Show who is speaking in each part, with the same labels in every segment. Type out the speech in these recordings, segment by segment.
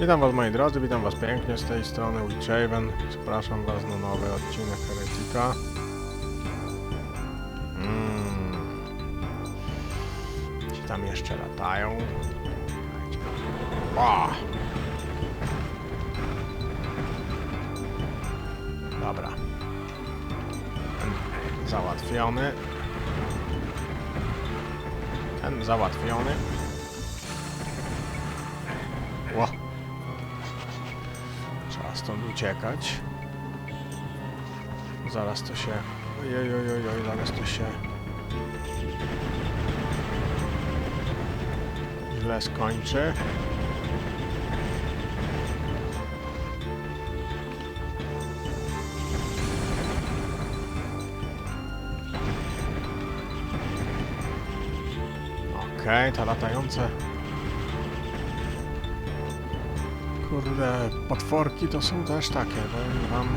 Speaker 1: Witam was moi drodzy, witam was pięknie z tej strony Witchaven. Zapraszam was na nowy odcinek Heretika. Mm. Ci tam jeszcze latają. Ła! Dobra. Ten załatwiony. Ten załatwiony. Uciekać. Zaraz to się... Ojej, zaraz to się... Źle skończy. Okej, te latające Kurde, potworki to są też takie, powiem wam.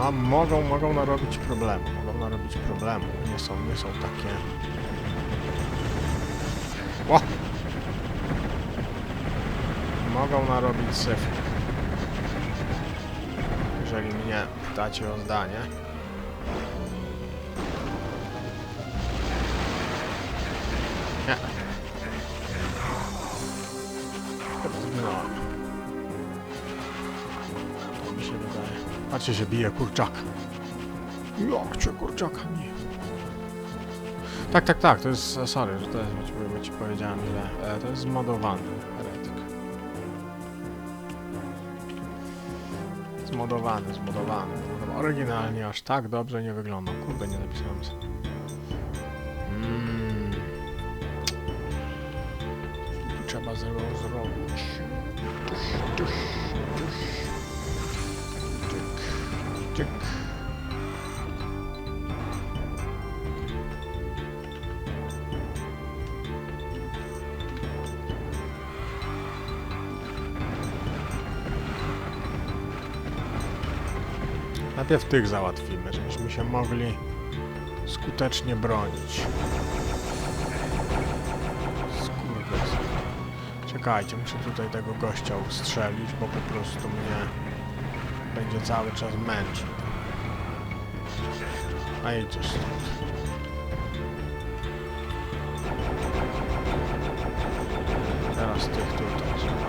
Speaker 1: A mogą, mogą narobić problemu, mogą narobić problemu. Nie są, nie są takie... O! Mogą narobić syf. Jeżeli mnie pytacie o zdanie. Nie. Patrzcie, się bije kurczak. Jak cię kurczaka nie. Tak, tak, tak, to jest, sorry, że to jest, bo ci powiedziałem. E, to jest zmodowany heretyk. Zmodowany, zmodowany. Oryginalnie aż tak dobrze nie wygląda. Kurde, nie napisałem sobie. Mm. Trzeba zrobić. Tyk, tyk, tyk. Tyk. Najpierw tych załatwimy, żebyśmy się mogli skutecznie bronić. Skurwysyn. Czekajcie, muszę tutaj tego gościa ustrzelić, bo po prostu mnie będzie cały czas męczył. A idziesz stąd. Teraz tych tutaj trzeba.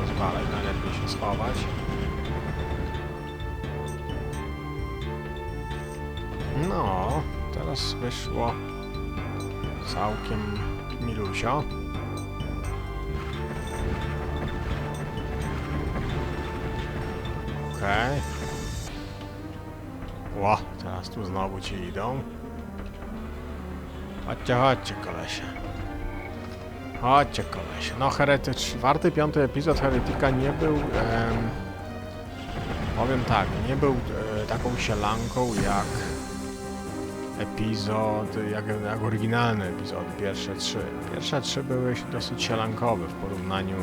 Speaker 1: Rozwalaj, najlepiej się schować. No, teraz wyszło całkiem milusio. Tu znowu ci idą. Chodźcie, chodźcie, kolesie. Chodźcie, kolesie. No, Herety, czwarty, piąty epizod Heretika nie był... Em, powiem tak, nie był e, taką sielanką jak epizod, jak, jak oryginalne epizody, pierwsze trzy. Pierwsze trzy były dosyć sielankowe w porównaniu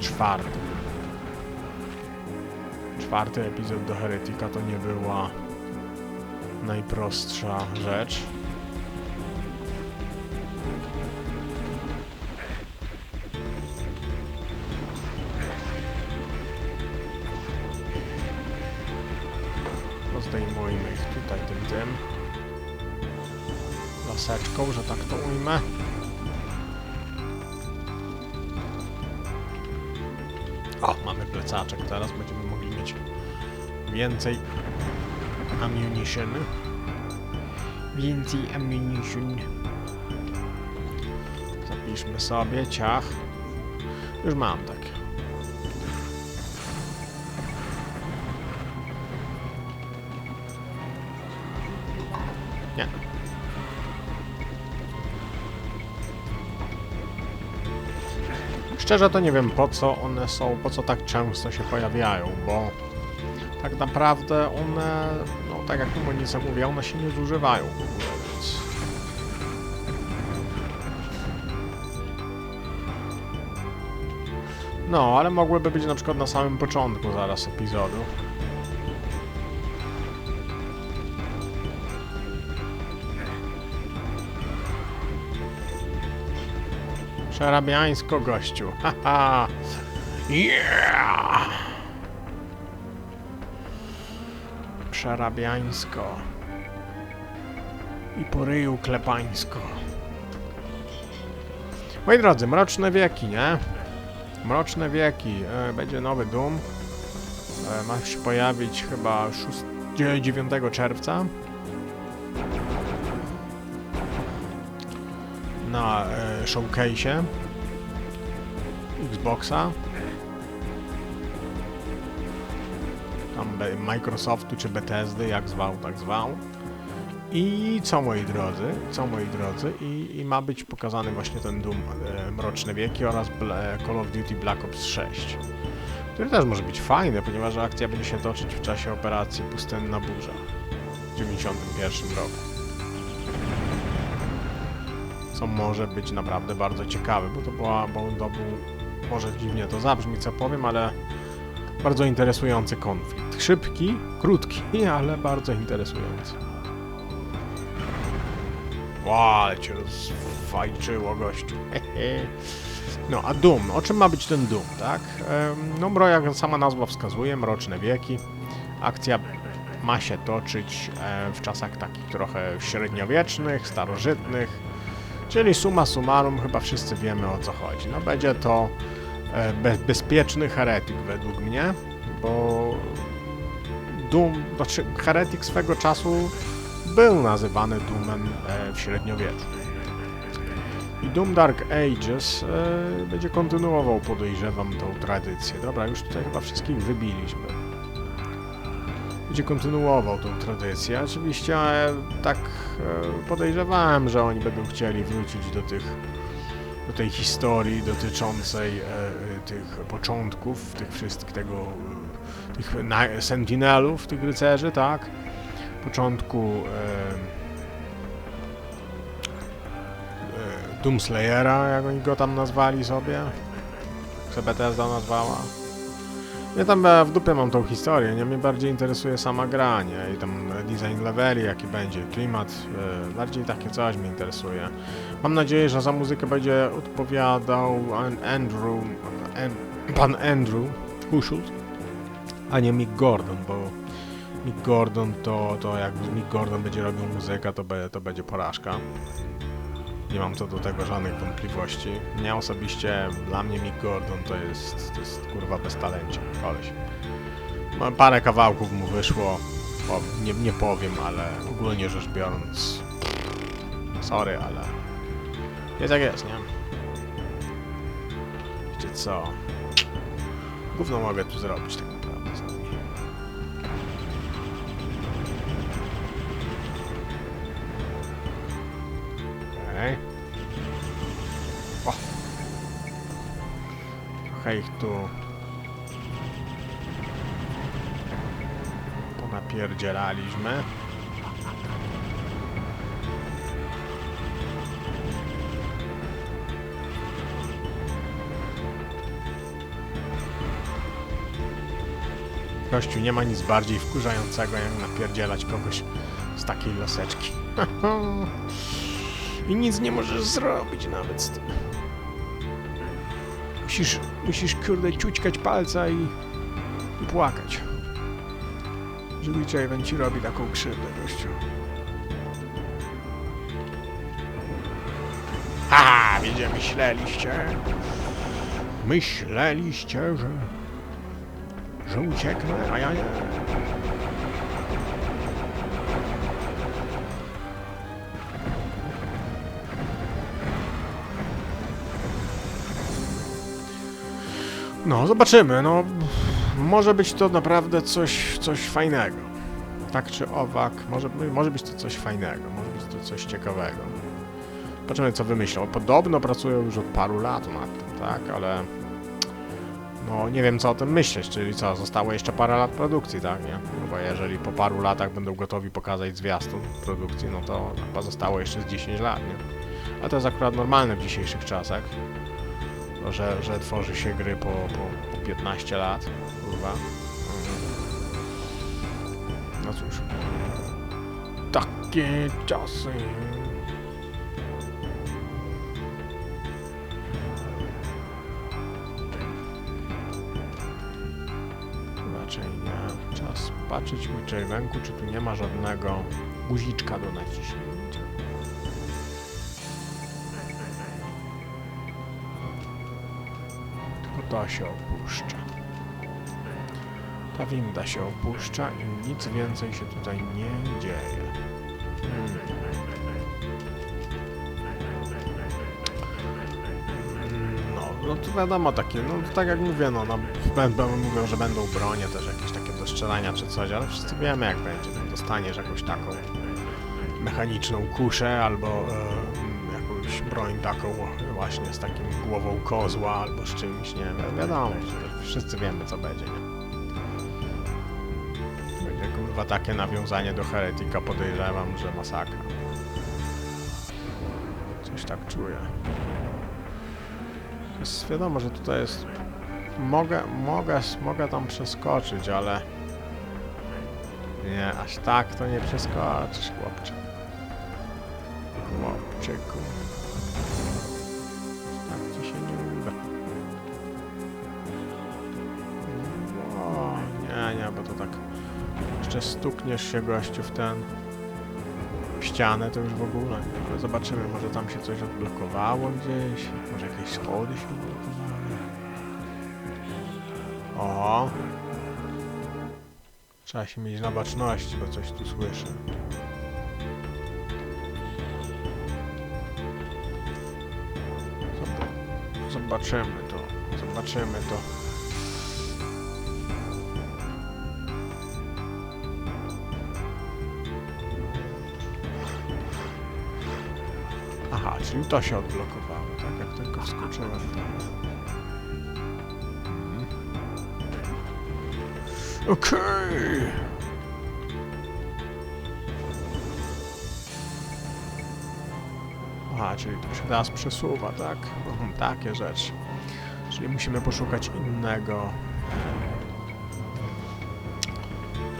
Speaker 1: z czwartym. Czwarty epizod do Heretika to nie była najprostsza rzecz. Zdejmujmy ich tutaj tym tym. Laseczką, że tak to ujmę. O, mamy plecaczek, teraz będziemy mieć więcej ammunition. Więcej ammunition. Zapiszmy sobie, ciach. Już mam takie. Szczerze to nie wiem po co one są, po co tak często się pojawiają, bo tak naprawdę one, no tak jak Monica mówiła, one się nie zużywają w ogóle, więc... No, ale mogłyby być na przykład na samym początku zaraz epizodu. Przerabiańsko, gościu. Haha. Yeah! Przerabiańsko. I po klepańsko. Moi drodzy, Mroczne Wieki, nie? Mroczne Wieki. E, będzie nowy Doom. E, ma się pojawić chyba 6, 9 czerwca. Na showcase'ie Xboxa. Tam Microsoftu czy Bethesdy, jak zwał, tak zwał. I co moi drodzy, co moi drodzy, i, i ma być pokazany właśnie ten Doom e, Mroczne Wieki oraz Bla- Call of Duty Black Ops 6, który też może być fajny, ponieważ akcja będzie się toczyć w czasie operacji Pustynna Burza w 1991 roku. Co może być naprawdę bardzo ciekawe, bo to była, bo to był, może dziwnie to zabrzmi co powiem, ale bardzo interesujący konflikt. Szybki, krótki, ale bardzo interesujący. Ło, ale cię rozfajczyło, gościu. No, a Doom. O czym ma być ten Doom, tak? No, mro, jak sama nazwa wskazuje, mroczne wieki. Akcja ma się toczyć e, w czasach takich trochę średniowiecznych, starożytnych, czyli summa summarum, chyba wszyscy wiemy o co chodzi. No, będzie to e, be bezpieczny heretyk według mnie, bo Doom, znaczy heretyk swego czasu był nazywany Doomem e, w średniowieczu. I Doom Dark Ages e, będzie kontynuował, podejrzewam, tą tradycję. Dobra, już tutaj chyba wszystkich wybiliśmy. Będzie kontynuował tą tradycję. Oczywiście e, tak e, podejrzewałem, że oni będą chcieli wrócić do tych do tej historii dotyczącej e, tych początków, tych wszystkich tego, tych sentinelów, tych rycerzy, tak? początku Doomslayera, jak oni go tam nazwali sobie. Bethesda nazwała. Ja tam e, w dupie mam tą historię, nie? Mnie bardziej interesuje sama gra, nie? I tam design leveli, jaki będzie, klimat, e, bardziej takie coś mnie interesuje. Mam nadzieję, że za muzykę będzie odpowiadał An- Andrew, An, pan Andrew Hushult, a nie Mick Gordon, bo Mick Gordon to, to jak Mick Gordon będzie robił muzykę, to, be, to będzie porażka. Nie mam co do tego żadnych wątpliwości. Mnie osobiście, dla mnie Mick Gordon to jest, to jest kurwa bez talencie, koleś. No, parę kawałków mu wyszło, nie, nie powiem, ale ogólnie rzecz biorąc, sorry, ale jest jak jest, nie? Wiecie co? Gówno mogę tu zrobić tak Trochę ich tu... Ponapierdzielaliśmy. Gościu, nie ma nic bardziej wkurzającego, jak napierdzielać kogoś z takiej laseczki. I nic nie możesz zrobić nawet z tym. Musisz, musisz kurde ciućkać palca i, i płakać. Że Witcher ci robi taką krzywdę, gościu. Haha, wiecie, myśleliście? Myśleliście, że... że ucieknę, a ja nie. No, zobaczymy. No, może być to naprawdę coś, coś fajnego. Tak czy owak, może, może być to coś fajnego, może być to coś ciekawego. Zobaczymy, co wymyślą. Podobno pracują już od paru lat nad tym, tak, ale no nie wiem, co o tym myśleć, czyli co, zostało jeszcze parę lat produkcji, tak, nie? No bo jeżeli po paru latach będą gotowi pokazać zwiastun produkcji, no to chyba zostało jeszcze z 10 lat, nie? A to jest akurat normalne w dzisiejszych czasach no, że, że tworzy się gry po, po, po 15 lat. Kurwa. Mhm. No cóż. Takie czasy. Raczej nie. Czas patrzeć mój czerwenku, czy tu nie ma żadnego guziczka do naciśnięcia. To się opuszcza. Ta winda się opuszcza i nic więcej się tutaj nie dzieje. No, no to wiadomo takie, no tak jak mówię, no, no mówią, że będą bronie też jakieś takie do strzelania czy coś, ale wszyscy wiemy jak będzie, no, dostaniesz jakąś taką mechaniczną kuszę albo e, jakąś broń taką właśnie z takim głową kozła albo z czymś, nie wiem, wiadomo, wszyscy wiemy co będzie, nie? Będzie kurwa takie nawiązanie do Heretika, podejrzewam, że masakra. Coś tak czuję. Jest wiadomo, że tutaj jest... Mogę, mogę, mogę tam przeskoczyć, ale... Nie, aż tak to nie przeskoczysz, chłopcze. Chłopczyku. Jeszcze stukniesz się gościu w ten... w ścianę, to już w ogóle zobaczymy, może tam się coś odblokowało gdzieś. Może jakieś schody się odblokowały. O! Trzeba się mieć na baczności, bo coś tu słyszę. Zob- Zobaczymy to. Zobaczymy to. Aha, czyli to się odblokowało, tak jak tylko wskoczyłem tam. Mhm. Okej. Aha, czyli to się teraz przesuwa, tak? Mhm, takie rzeczy. Czyli musimy poszukać innego...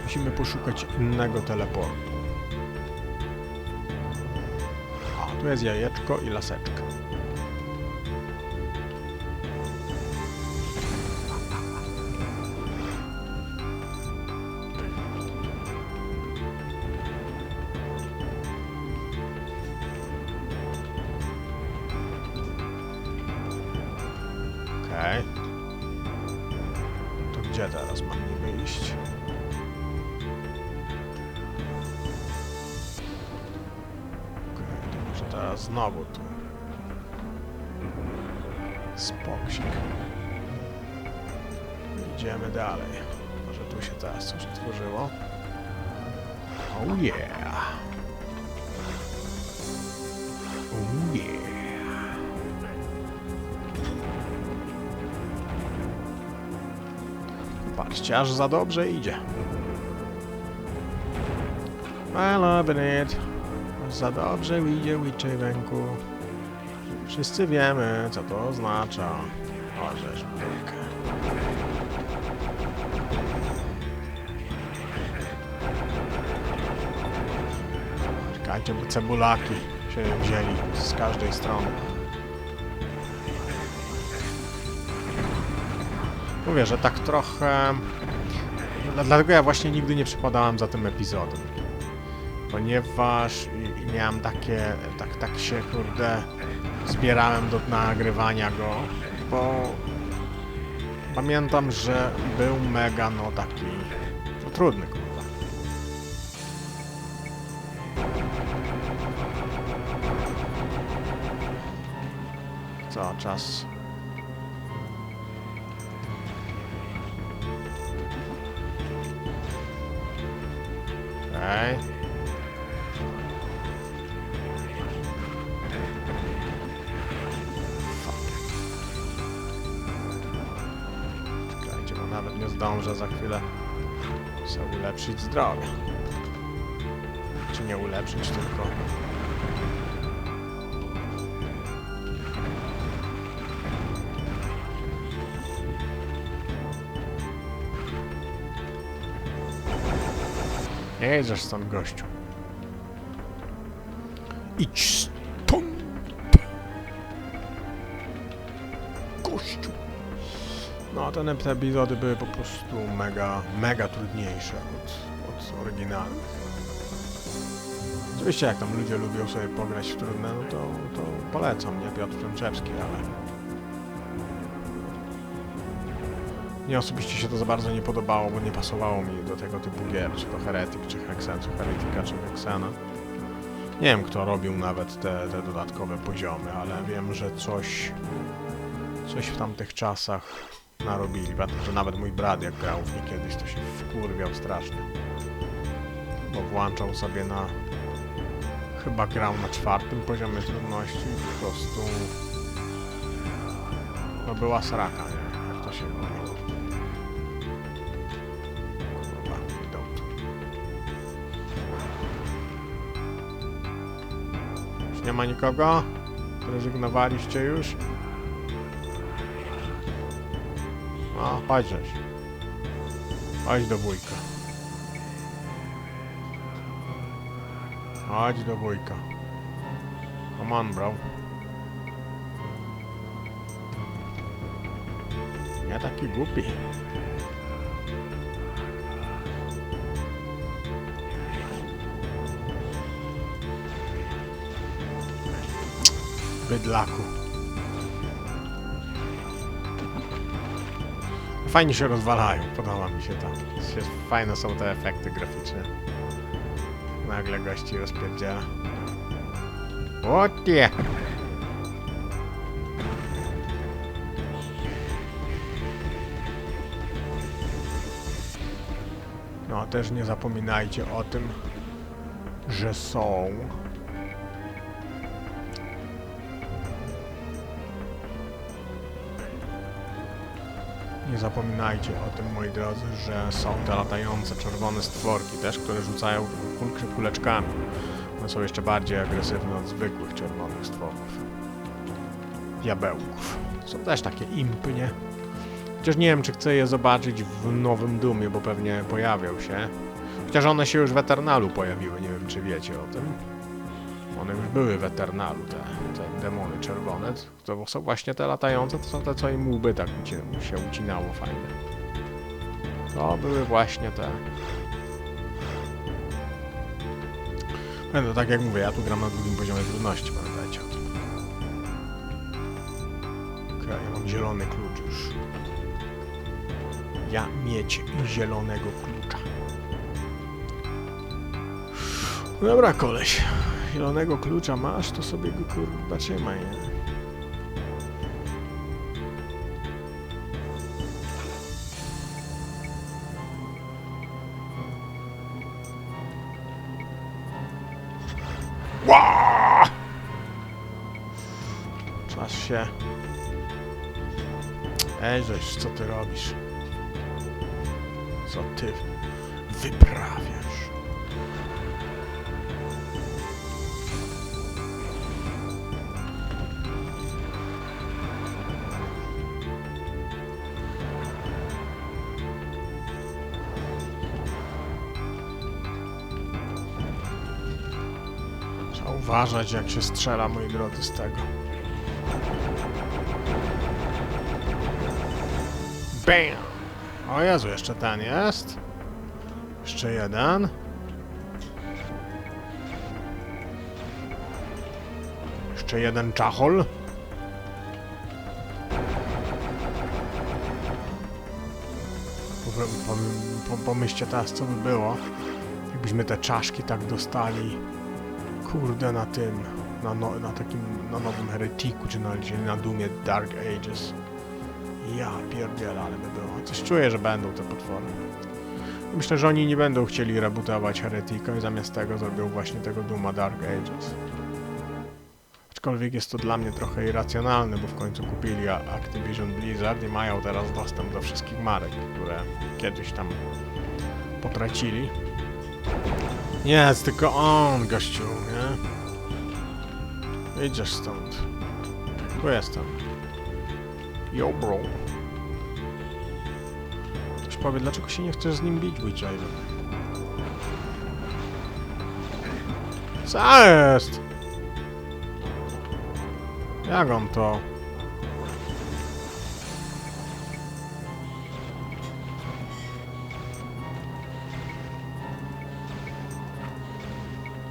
Speaker 1: Musimy poszukać innego teleportu. Jest jajeczko i laseczka. Okej. To gdzie teraz mam niby iść? Znowu tu. Spoksik. Idziemy dalej. Może tu się teraz coś otworzyło? Oh yeah! Oh yeah! Patrzcie, aż za dobrze idzie. I love it. Za dobrze idzie Witchy ręku. Wszyscy wiemy, co to oznacza. O, żeż pyk. Czekajcie, bo cebulaki się wzięli z każdej strony. Mówię, że tak trochę... Dla- Dlatego ja właśnie nigdy nie przypadałem za tym epizodem. Ponieważ i- miałem takie... Tak, tak się, kurde... Zbierałem do nagrywania go, bo... Pamiętam, że był mega, no taki... No, trudny, kurwa. Co, czas... Czekajcie, nawet nie zdążę za chwilę sobie ulepszyć zdrowie. Czy nie ulepszyć, tylko... Nie jedziesz stąd, gościu. Idź te epizody były po prostu mega, mega trudniejsze od, od oryginalnych. Oczywiście jak tam ludzie lubią sobie pograć w trudne, no to, to polecam, nie Piotr Frączewski, ale... Mnie osobiście się to za bardzo nie podobało, bo nie pasowało mi do tego typu gier, czy to Heretic, czy Hexen, czy Heretica, czy Hexena. Nie wiem, kto robił nawet te, te dodatkowe poziomy, ale wiem, że coś... Coś w tamtych czasach narobili. Pamiętam, że nawet mój brat, jak grał w nie kiedyś, to się wkurwiał strasznie. Bo włączał sobie na... Chyba grał na czwartym poziomie trudności po prostu... No była sraka, nie? Jak to się mówi. Nie ma nikogo? Zrezygnowaliście już? No, chodź żeś. Chodź do wujka. Chodź do wujka. Come on, bro. Nie taki głupi. Fajnie się rozwalają, podoba mi się to. Fajne są te efekty graficzne. Nagle gości rozpierdziela. O tie! No, też nie zapominajcie o tym, że są Nie zapominajcie o tym, moi drodzy, że są te latające czerwone stworki też, które rzucają kul- kuleczkami. One są jeszcze bardziej agresywne od zwykłych czerwonych stworków. Diabełków. Są też takie impy, nie? Chociaż nie wiem, czy chcę je zobaczyć w nowym Dumie, bo pewnie pojawią się. Chociaż one się już w Eternalu pojawiły, nie wiem, czy wiecie o tym. One już były w Eternalu, te, te demony czerwone. To są właśnie te latające, to są te, co im łby tak się ucinało fajnie. To były właśnie te. No tak jak mówię, ja tu gram na drugim poziomie trudności, pamiętajcie o. Okej, ja mam zielony klucz już. Ja mieć zielonego klucza. Dobra, koleś. Zielonego klucza masz, to sobie go kurwa trzymaj, nie? Czas się. Ej, żeś, co ty robisz? Co ty wyprawiasz? Uważać, jak się strzela, moi drodzy, z tego. Bam! O Jezu, jeszcze ten jest. Jeszcze jeden. Jeszcze jeden czachol. Pom- pom- pom- Pomyślcie teraz, co by było, jakbyśmy te czaszki tak dostali Kurde, na tym, na, no, na takim, na nowym Heretiku, czy na, na Dumie Dark Ages. Ja pierdzielę, ale by było. Coś czuję, że będą te potwory. Myślę, że oni nie będą chcieli rebootować Heretika i zamiast tego zrobią właśnie tego Duma Dark Ages. Aczkolwiek jest to dla mnie trochę irracjonalne, bo w końcu kupili Activision Blizzard i mają teraz dostęp do wszystkich marek, które kiedyś tam potracili. Nie, jest tylko on, gościu, nie? Idziesz stąd. Tu jestem. Yo, bro. Ktoś powie, dlaczego się nie chcesz z nim bić, Witcherze? Co jest? Jak on to?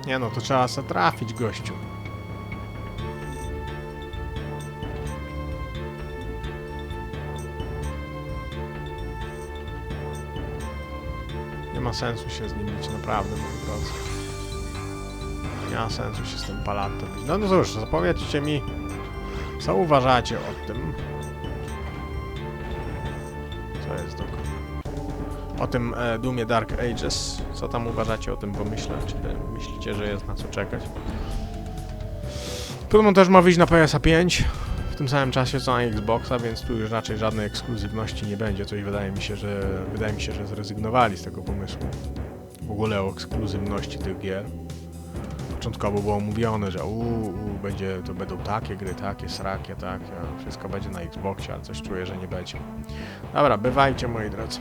Speaker 1: Nie no, to trzeba se trafić, gościu. Nie ma sensu się z nim bić, naprawdę, moi drodzy. Nie ma sensu się z tym palatem bić. No, no cóż, zapowiedzcie mi, co uważacie o tym. Co jest dokładnie? O tym e, Doomie Dark Ages. Co tam uważacie o tym pomyśle? Czy myślicie, że jest na co czekać? Filmon też ma wyjść na PSA 5 w tym samym czasie co na Xboxa, więc tu już raczej żadnej ekskluzywności nie będzie. Coś wydaje mi się, że wydaje mi się, że zrezygnowali z tego pomysłu. W ogóle o ekskluzywności tych gier. Początkowo było mówione, że uu, uu, będzie, to będą takie gry, takie srakie, takie, wszystko będzie na Xboxie, ale coś czuję, że nie będzie. Dobra, bywajcie moi drodzy.